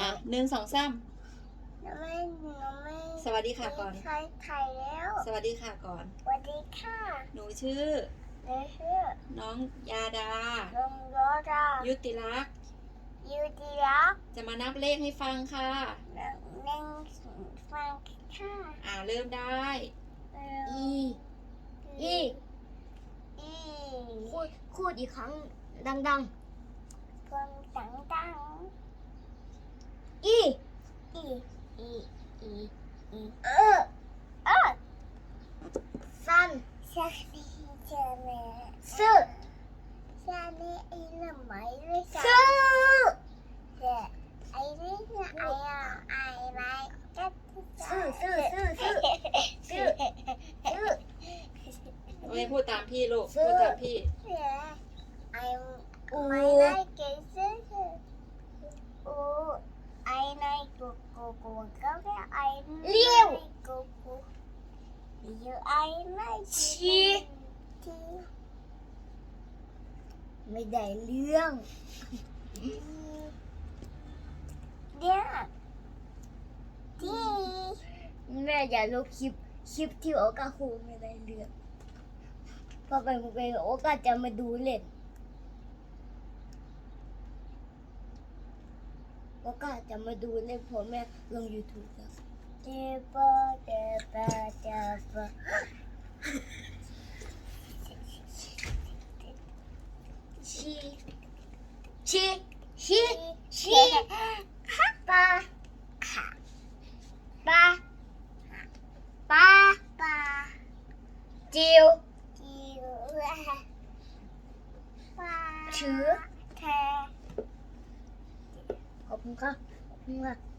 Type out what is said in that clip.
อะหนึ่งสองสามหนูไม่หนูไม่สวัสดีค่ะก่อน ใช้ไข่แล้วสวัสดีค่ะก่อน สวัสดีค่ะหนูชื่อ หนูชื่อน้องยาดา ลงโยดายุติรักษ์ยูดีรักจะมานับเลขให้ฟังค่ะ หนึ่งหนึ่งฟังค่ะอ่าเริ่มได้หนึ่งอี อีอีพูดพูดอีกครั้งดังคนดังดังๆ อีอีอีอีอีเออเออสั้นชาลีเจเมซื่อชาลีไอ้ละไหมด้วยจ้ะซื่อเจ้ไอ้นี่นะไอ้อะไอ้ไรก็ซื่อซื่อซื่อซื่อซื่อซื่อไม่พูดตามพี่ลูกซื้พูอดตามพี่ไอ้อูไม่ได้เก่งซื่ออูไอ้ ในกูกูกูก็แค่ไอ้กูกูอยู่ไอ้ไม่ได้เรื่องเดี๋ยที่แม่อย่าลบคลิปคลิปที่โอกาคูไม่ได้เรื่องพอไปไปโอกาจะมาดูเล่น โอกาจะมาดูเล่นพราะแม่ลง YouTube แล้วเจ็บปะเจ็บปะเจ็บปะชีชีชีชีปะปาปาปะจิวจิวปะถือแท ขอบคุ